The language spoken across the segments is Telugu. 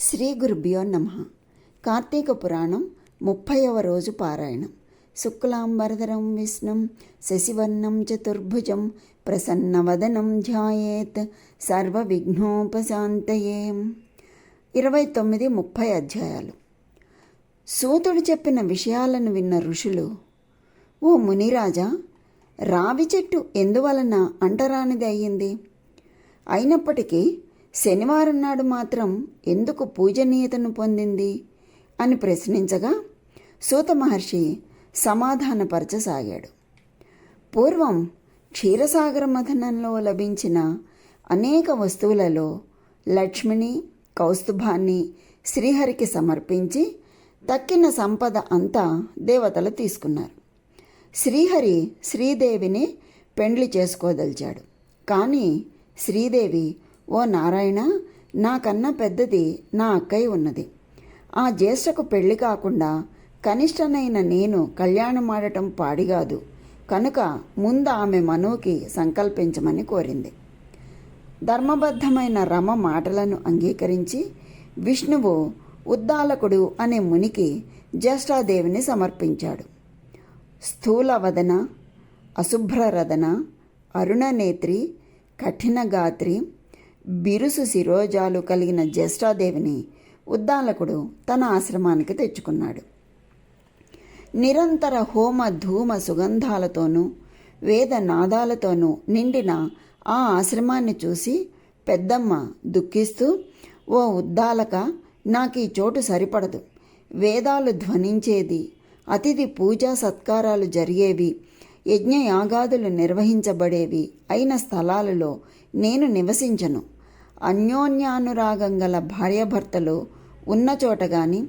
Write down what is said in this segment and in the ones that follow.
శ్రీ గురుభ్యో నమ. కార్తీక పురాణం ముప్పైవ రోజు పారాయణం. శుక్లాంబరధరం విష్ణుం శశివర్ణం చతుర్భుజం ప్రసన్నవదనం ధ్యాయేత్ సర్వవిఘ్నోపశాంతయే. ఇరవై తొమ్మిది ముప్పై అధ్యాయాలు. సూతుడు చెప్పిన విషయాలను విన్న ఋషులు ఓ మునిరాజా రావి చెట్టు ఎందువలన అంటరానిది అయ్యింది? అయినప్పటికీ శనివారం నాడు మాత్రం ఎందుకు పూజనీయతను పొందింది? అని ప్రశ్నించగా సూత మహర్షి సమాధానపరచసాగాడు. పూర్వం క్షీరసాగర మథనంలో లభించిన అనేక వస్తువులలో లక్ష్మిని కౌస్తుభాన్ని శ్రీహరికి సమర్పించి తక్కిన సంపద అంతా దేవతలు తీసుకున్నారు. శ్రీహరి శ్రీదేవిని పెండ్లి చేసుకోదలిచాడు. కానీ శ్రీదేవి ఓ నారాయణ నాకన్నా పెద్దది నా అక్కయ్య ఉన్నది. ఆ జ్యేష్ఠకు పెళ్ళి కాకుండా కనిష్టనైన నేను కళ్యాణమాడటం పాడిగాదు. కనుక ముందు ఆమె మనువుకి సంకల్పించమని కోరింది. ధర్మబద్ధమైన రమ మాటలను అంగీకరించి విష్ణువు ఉద్దాలకుడు అనే మునికి జ్యేష్ఠాదేవిని సమర్పించాడు. స్థూలవదన అశుభ్రరదన అరుణనేత్రి కఠినగాత్రి బిరుసు శిరోజాలు కలిగిన జ్యేష్ఠాదేవిని ఉద్దాలకుడు తన ఆశ్రమానికి తెచ్చుకున్నాడు. నిరంతర హోమ ధూమ సుగంధాలతోనూ వేద నాదాలతోనూ నిండిన ఆ ఆశ్రమాన్ని చూసి పెద్దమ్మ దుఃఖిస్తూ ఓ ఉద్దాలక నాకు ఈ చోటు సరిపడదు. వేదాలు ధ్వనించేది అతిథి పూజా సత్కారాలు జరిగేవి యజ్ఞయాగాదులు నిర్వహించబడేవి అయిన స్థలాలలో నేను నివసించను. అన్యోన్యానురాగం గల భార్యాభర్తలు ఉన్న చోట గాని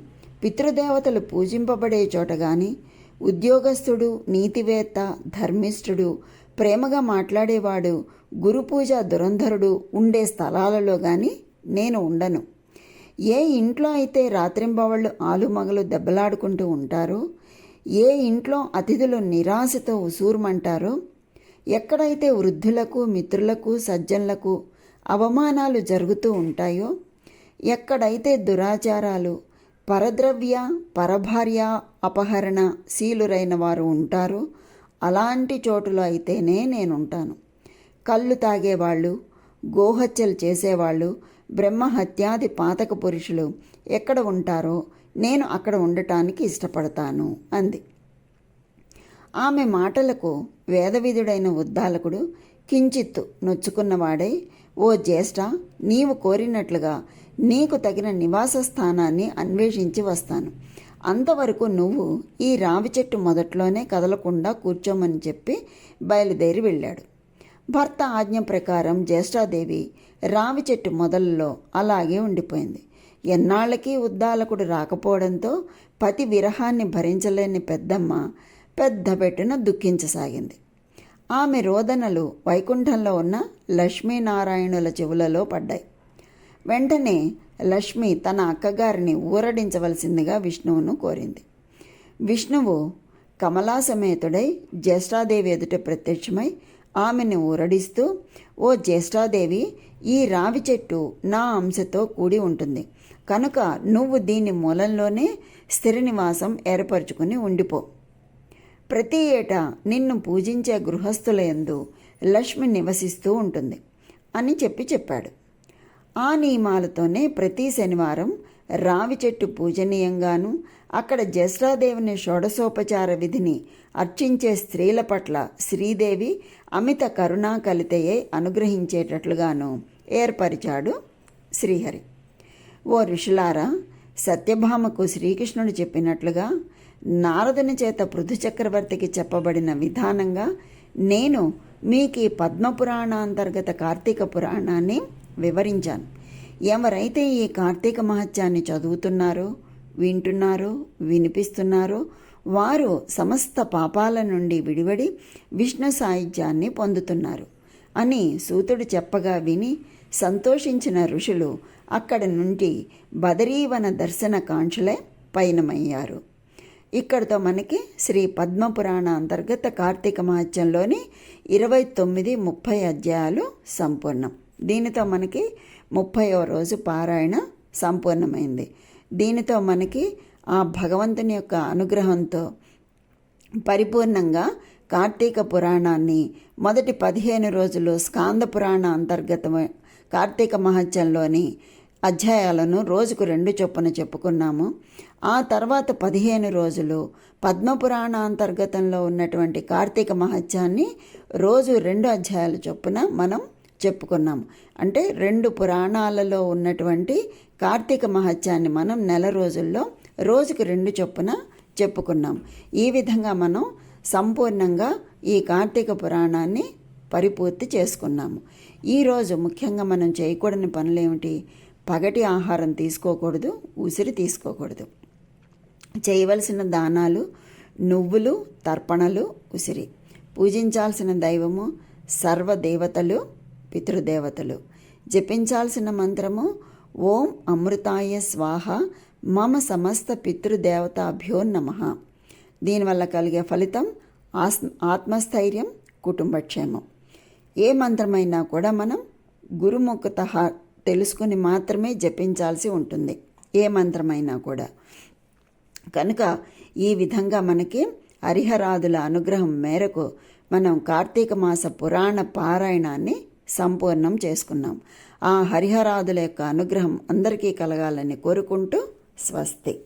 పితృదేవతలు పూజింపబడే చోట గాని ఉద్యోగస్తుడు నీతివేత్త ధర్మిష్ఠుడు ప్రేమగా మాట్లాడేవాడు గురుపూజ దురంధరుడు ఉండే స్థలాలలో కానీ నేను ఉండను. ఏ ఇంట్లో అయితే రాత్రింబవళ్ళు ఆలుమగలు దెబ్బలాడుకుంటూ ఉంటారో ఏ ఇంట్లో అతిథులు నిరాశతో ఉసూరుమంటారో ఎక్కడైతే వృద్ధులకు మిత్రులకు సజ్జనులకు అవమానాలు జరుగుతూ ఉంటాయో? ఎక్కడైతే దురాచారాలు పరద్రవ్య పరభార్య అపహరణ శీలురైన వారు ఉంటారో అలాంటి చోటులో అయితేనే నేనుంటాను. కళ్ళు తాగేవాళ్ళు గోహత్యలు చేసేవాళ్ళు బ్రహ్మహత్యాది పాతక పురుషులు ఎక్కడ ఉంటారో నేను అక్కడ ఉండటానికి ఇష్టపడతాను అంది. ఆమె మాటలకు వేదవిధుడైన ఉద్దాలకుడు కించిత్తు నొచ్చుకున్నవాడై ఓ జ్యేష్ఠ నీవు కోరినట్లుగా నీకు తగిన నివాస స్థానాన్ని అన్వేషించి వస్తాను. అంతవరకు నువ్వు ఈ రావి చెట్టు మొదట్లోనే కదలకుండా కూర్చోమని చెప్పి బయలుదేరి వెళ్ళాడు. భర్త ఆజ్ఞ ప్రకారం జ్యేష్ఠాదేవి రావి చెట్టు మొదలలో అలాగే ఉండిపోయింది. ఎన్నాళ్ళకి ఉద్దాలకుడు రాకపోవడంతో పతి విరహాన్ని భరించలేని పెద్దమ్మ పెద్ద పెట్టున దుఃఖించసాగింది. ఆమె రోదనలు వైకుంఠంలో ఉన్న లక్ష్మీనారాయణుల చెవులలో పడ్డాయి. వెంటనే లక్ష్మి తన అక్కగారిని ఊరడించవలసిందిగా విష్ణువును కోరింది. విష్ణువు కమలాసమేతుడై జ్యేష్ఠాదేవి ఎదుట ప్రత్యక్షమై ఆమెను ఊరడిస్తూ ఓ జ్యేష్ఠాదేవి ఈ రావి చెట్టు నా అంశతో కూడి ఉంటుంది. కనుక నువ్వు దీని మూలంలోనే స్థిర నివాసం ఏర్పరచుకుని ఉండిపో. ప్రతి ఏటా నిన్ను పూజించే గృహస్థుల యందు లక్ష్మి నివసిస్తూ ఉంటుంది అని చెప్పి చెప్పాడు. ఆ నియమాలతోనే ప్రతి శనివారం రావి చెట్టు పూజనీయంగాను అక్కడ జ్యేష్ఠాదేవిని షోడశోపచార విధిని అర్చించే స్త్రీల పట్ల శ్రీదేవి అమిత కరుణా కలితయే అనుగ్రహించేటట్లుగాను ఏర్పరిచాడు శ్రీహరి. ఓ ఋషులారా సత్యభామకు శ్రీకృష్ణుడు చెప్పినట్లుగా నారదుని చేత పృథు చక్రవర్తికి చెప్పబడిన విధానంగా నేను మీకు ఈ పద్మపురాణాంతర్గత కార్తీక పురాణాన్ని వివరించాను. ఎవరైతే ఈ కార్తీక మహత్యాన్ని చదువుతున్నారో వింటున్నారో వినిపిస్తున్నారో వారు సమస్త పాపాల నుండి విడివడి విష్ణు సాహిత్యాన్ని పొందుతున్నారు అని సూతుడు చెప్పగా విని సంతోషించిన ఋషులు అక్కడి నుండి బదరీవన దర్శన కాంక్షలే పయనమయ్యారు. ఇక్కడితో మనకి శ్రీ పద్మపురాణ అంతర్గత కార్తీక మహత్యంలోని ఇరవై తొమ్మిది ముప్పై అధ్యాయాలు సంపూర్ణం. దీనితో మనకి ముప్పైవ రోజు పారాయణ సంపూర్ణమైంది. దీనితో మనకి ఆ భగవంతుని యొక్క అనుగ్రహంతో పరిపూర్ణంగా కార్తీక పురాణాన్ని మొదటి పదిహేను రోజులు స్కాంద పురాణ అంతర్గత కార్తీక మహత్యంలోని అధ్యాయాలను రోజుకు రెండు చొప్పున చెప్పుకున్నాము. ఆ తర్వాత పదిహేను రోజులు పద్మపురాణ అంతర్గతంలో ఉన్నటువంటి కార్తీక మహత్యాన్ని రోజు రెండు అధ్యాయాల చొప్పున మనం చెప్పుకున్నాము. అంటే రెండు పురాణాలలో ఉన్నటువంటి కార్తీక మహత్యాన్ని మనం నెల రోజుల్లో రోజుకు రెండు చొప్పున చెప్పుకున్నాం ఈ విధంగా మనం సంపూర్ణంగా ఈ కార్తీక పురాణాన్ని పరిపూర్తి చేసుకున్నాము. ఈరోజు ముఖ్యంగా మనం చేయకూడని పనులు ఏమిటి పగటి ఆహారం తీసుకోకూడదు ఉసిరి తీసుకోకూడదు. చేయవలసిన దానాలు నువ్వులు తర్పణలు ఉసిరి. పూజించాల్సిన దైవము సర్వదేవతలు పితృదేవతలు. జపించాల్సిన మంత్రము ఓం అమృతాయ స్వాహ మమ సమస్త పితృదేవతాభ్యో నమ. దీనివల్ల కలిగే ఫలితం ఆస్ ఆత్మస్థైర్యం కుటుంబక్షేమం. ఏ మంత్రమైనా కూడా మనం గురుముఖత తెలుసుకుని మాత్రమే జపించాల్సి ఉంటుంది. ఏ మంత్రమైనా కూడా. కనుక ఈ విధంగా మనకి హరిహరాదుల అనుగ్రహం మేరకు మనం కార్తీక మాస పురాణ పారాయణాన్ని సంపూర్ణం చేసుకున్నాం. ఆ హరిహరాదుల యొక్క అనుగ్రహం అందరికీ కలగాలని కోరుకుంటూ స్వస్తి.